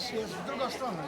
Teraz jest w drugą stronę.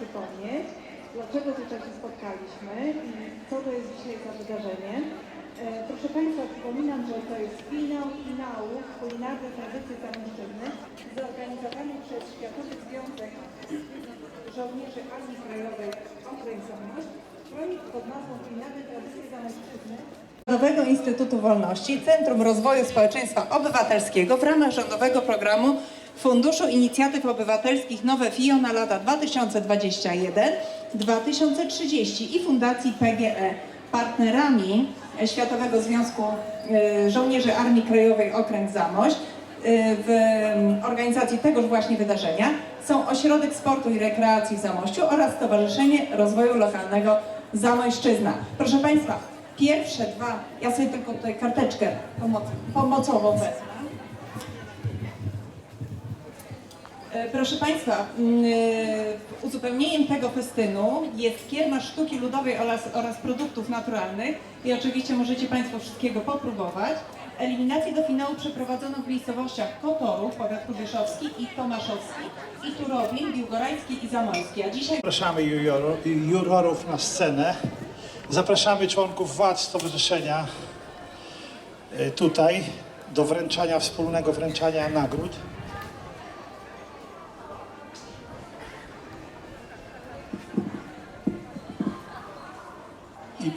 Przypomnieć, dlaczego tutaj się spotkaliśmy i co to jest dzisiaj za wydarzenie. E, Proszę Państwa, przypominam, że to jest finał finałów kulinarne tradycje Zamęszczyzny zorganizowany przez Światowy Związek Żołnierzy Armii Krajowej Okręg Zamąż. Projekt pod nazwą Kulinarne Tradycje Zamęszczyzny Narodowego Instytutu Wolności Centrum Rozwoju Społeczeństwa Obywatelskiego w ramach rządowego programu Funduszu Inicjatyw Obywatelskich Nowe FIO na lata 2021-2030 i Fundacji PGE. Partnerami Światowego Związku e, Żołnierzy Armii Krajowej Okręg Zamość e, w organizacji tegoż właśnie wydarzenia są Ośrodek Sportu i Rekreacji w Zamościu oraz Stowarzyszenie Rozwoju Lokalnego Zamojszczyzna. Proszę Państwa, pierwsze dwa, ja sobie tylko tutaj karteczkę pomoc, pomocową wezmę. Proszę Państwa, mm, e, uzupełnieniem tego festynu jest kiermasz sztuki ludowej oraz, oraz produktów naturalnych i oczywiście możecie Państwo wszystkiego popróbować. Eliminację do finału przeprowadzono w miejscowościach Kotorów, powiat kubieszowski i Tomaszowski i Turowin, Biłgorajski i Zamojski. A dzisiaj Zapraszamy jurorów, jurorów na scenę. Zapraszamy członków władz stowarzyszenia e, tutaj do wręczania, wspólnego wręczania nagród.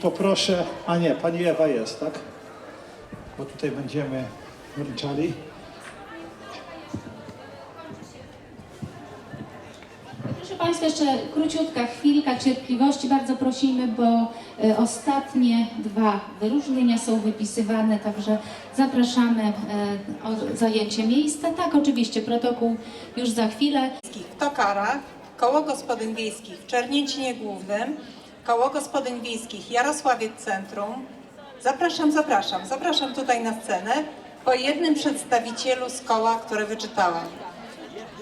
Poproszę, a nie, pani Ewa jest, tak? Bo tutaj będziemy wręczali. Proszę Państwa, jeszcze króciutka chwilka cierpliwości. Bardzo prosimy, bo e, ostatnie dwa wyróżnienia są wypisywane, także zapraszamy e, o zajęcie miejsca. Tak, oczywiście, protokół już za chwilę. w Tokarach, Koło Gospodyń Wiejskich w Czernięcinie Głównym, Koło Gospodyń Wiejskich Jarosławiec Centrum. Zapraszam, zapraszam, zapraszam tutaj na scenę po jednym przedstawicielu z koła, które wyczytałam.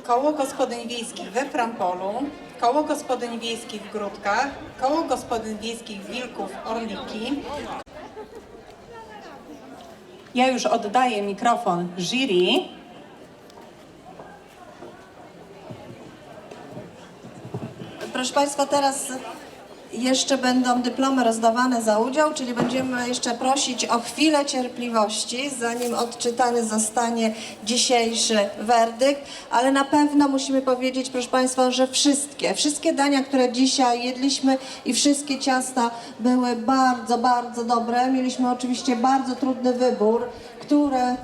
Koło Gospodyń Wiejskich we Frampolu, Koło Gospodyń Wiejskich w Grudkach, Koło Gospodyń Wiejskich Wilków Orliki. Ja już oddaję mikrofon jury. Proszę Państwa, teraz jeszcze będą dyplomy rozdawane za udział, czyli będziemy jeszcze prosić o chwilę cierpliwości, zanim odczytany zostanie dzisiejszy werdykt, ale na pewno musimy powiedzieć, proszę Państwa, że wszystkie, wszystkie dania, które dzisiaj jedliśmy i wszystkie ciasta były bardzo, bardzo dobre. Mieliśmy oczywiście bardzo trudny wybór, które e,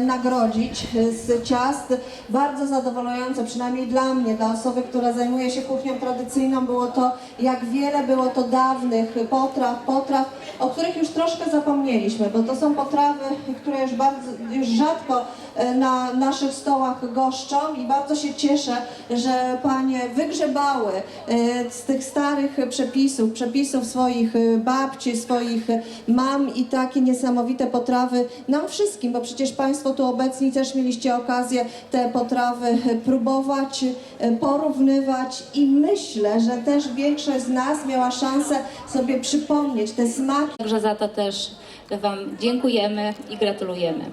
nagrodzić z ciast. Bardzo zadowalające, przynajmniej dla mnie, dla osoby, która zajmuje się kuchnią tradycyjną, było to, jak wiele było to dawnych potraw, potraw, o których już troszkę zapomnieliśmy, bo to są potrawy, które już bardzo, już rzadko e, na naszych stołach goszczą i bardzo się cieszę, że panie wygrzebały e, z tych starych przepisów, przepisów swoich babci, swoich mam i takie niesamowite potrawy nam wszystkim, bo przecież państwo tu obecni też mieliście okazję te potrawy próbować, e, porównywać i myślę, że też większość z nas miała szansę sobie przypomnieć te smaki Także za to też Wam dziękujemy i gratulujemy.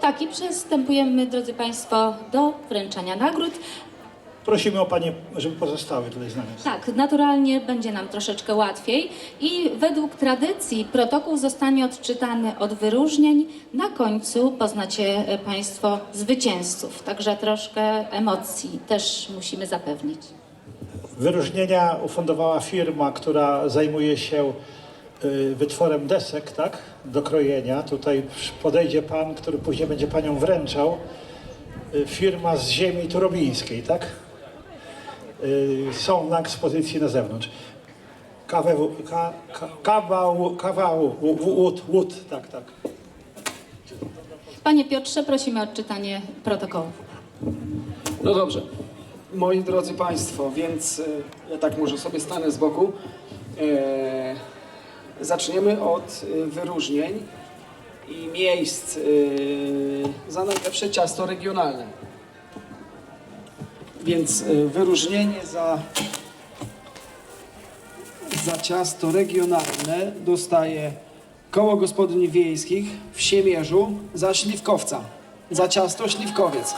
Tak, i przystępujemy, drodzy Państwo, do wręczania nagród. Prosimy o Panie, żeby pozostały tutaj z nami. Tak, naturalnie będzie nam troszeczkę łatwiej i według tradycji protokół zostanie odczytany od wyróżnień. Na końcu poznacie e, Państwo zwycięzców, także troszkę emocji też musimy zapewnić. Wyróżnienia ufundowała firma, która zajmuje się y, wytworem desek, tak, do krojenia. Tutaj podejdzie pan, który później będzie panią wręczał. Y, Firma z ziemi turobińskiej, tak? Y, Są na ekspozycji na zewnątrz. Kawał, ka, ka, kawał, kawał, łód, łód, tak, tak. Panie Piotrze, prosimy o odczytanie protokołu. No dobrze. Moi drodzy Państwo, więc e, ja tak może sobie stanę z boku. E, zaczniemy od wyróżnień i miejsc za najlepsze ciasto regionalne. Więc y, wyróżnienie za, za ciasto regionalne dostaje koło gospodyń wiejskich w Siemierzu za śliwkowca. Za ciasto śliwkowiec.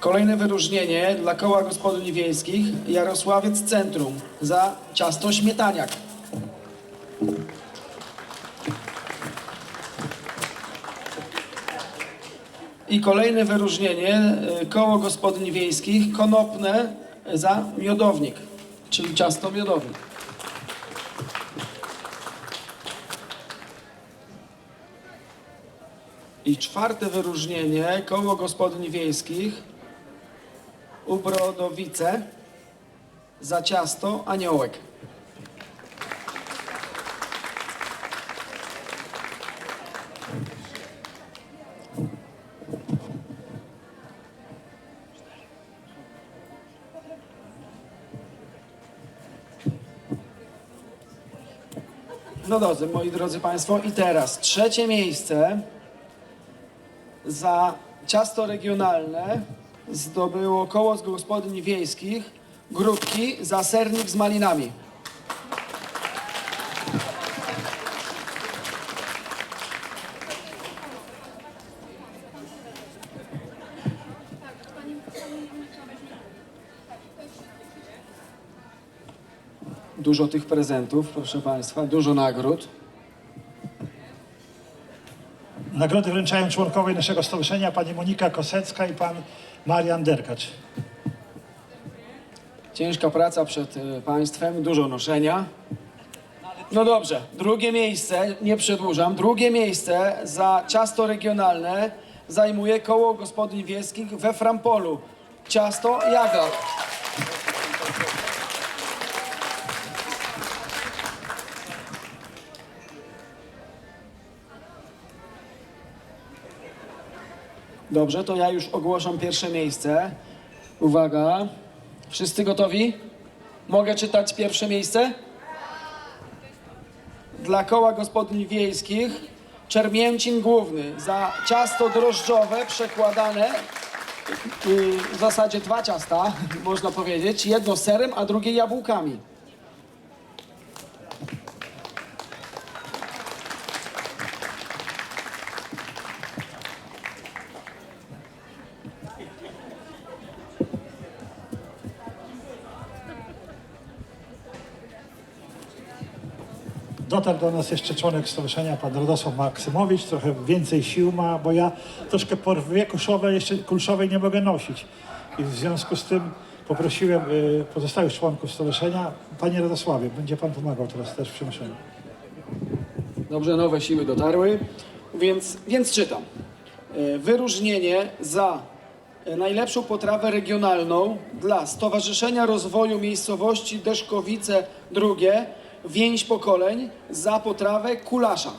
Kolejne wyróżnienie dla koła gospodyń wiejskich Jarosławiec Centrum za ciasto śmietaniak. I kolejne wyróżnienie y, Koło Gospodyń Wiejskich Konopne za miodownik, czyli ciasto miodownik. I czwarte wyróżnienie Koło Gospodyń Wiejskich Ubrodowice za ciasto aniołek. Dobrze, moi drodzy Państwo, i teraz trzecie miejsce za ciasto regionalne zdobyło koło z gospodyń wiejskich Grudki za sernik z malinami. Dużo tych prezentów, proszę Państwa, dużo nagród. Nagrody wręczają członkowie naszego stowarzyszenia, pani Monika Kosecka i pan Marian Derkacz. Ciężka praca przed y, Państwem, dużo noszenia. No dobrze, drugie miejsce, nie przedłużam, drugie miejsce za ciasto regionalne zajmuje koło gospodyń wiejskich we Frampolu. Ciasto Jagla. Dobrze, to ja już ogłaszam pierwsze miejsce. Uwaga. Wszyscy gotowi? Mogę czytać pierwsze miejsce? Dla koła gospodyń wiejskich Czermięcin Główny za ciasto drożdżowe przekładane w zasadzie dwa ciasta, można powiedzieć. Jedno serem, a drugie jabłkami. Dotarł do nas jeszcze członek stowarzyszenia, pan Radosław Maksymowicz, trochę więcej sił ma, bo ja troszkę po rwie kuszowej, jeszcze kulszowej nie mogę nosić. I w związku z tym poprosiłem y, pozostałych członków stowarzyszenia, panie Radosławie, będzie pan pomagał teraz też w przenoszeniu. Dobrze, nowe siły dotarły, więc, więc czytam. E, Wyróżnienie za e, najlepszą potrawę regionalną dla Stowarzyszenia Rozwoju Miejscowości Deszkowice II Więź Pokoleń za potrawę kulasza.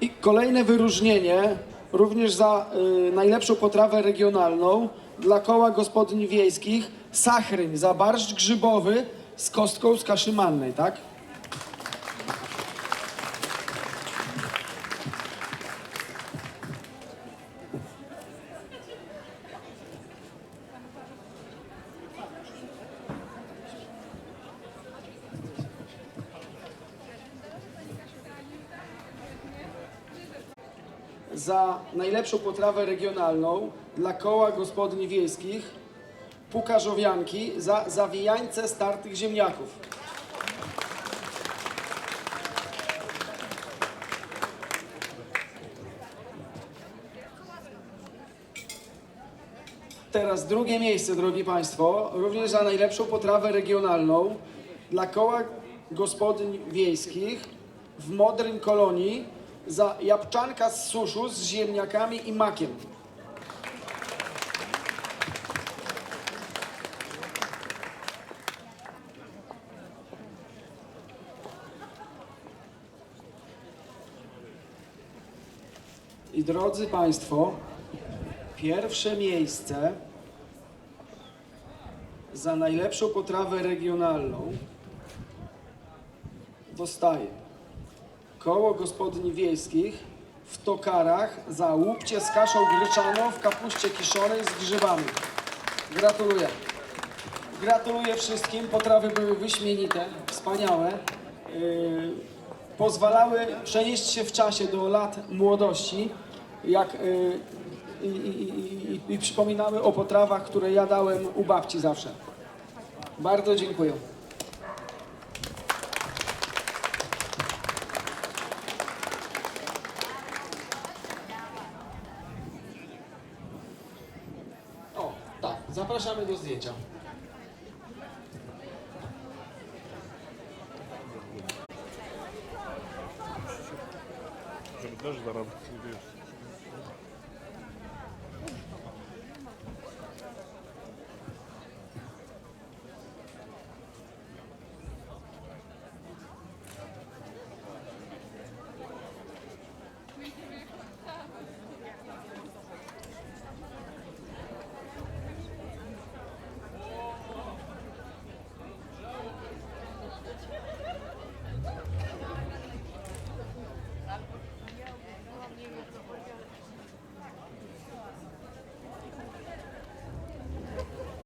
I kolejne wyróżnienie, również za y, najlepszą potrawę regionalną dla koła gospodyń wiejskich Sachryń za barszcz grzybowy z kostką z kaszy mannej, tak? Za najlepszą potrawę regionalną dla koła gospodyń wiejskich Pukarzowianki za zawijańce startych ziemniaków. Teraz drugie miejsce, drogi Państwo, również za najlepszą potrawę regionalną dla koła gospodyń wiejskich w Modrym Kolonii za jabłczanka z suszu z ziemniakami i makiem. I drodzy Państwo, pierwsze miejsce za najlepszą potrawę regionalną dostaje Koło Gospodyń Wiejskich w Tokarach za łupcie z kaszą gryczaną w kapuście kiszonej z grzybami. Gratuluję. Gratuluję wszystkim. Potrawy były wyśmienite, wspaniałe. y, pozwalały przenieść się w czasie do lat młodości, jak y, i, i, i, i, i przypominały o potrawach, które jadałem u babci zawsze. Bardzo dziękuję. O, tak, zapraszamy do zdjęcia. Żeby też zarobić.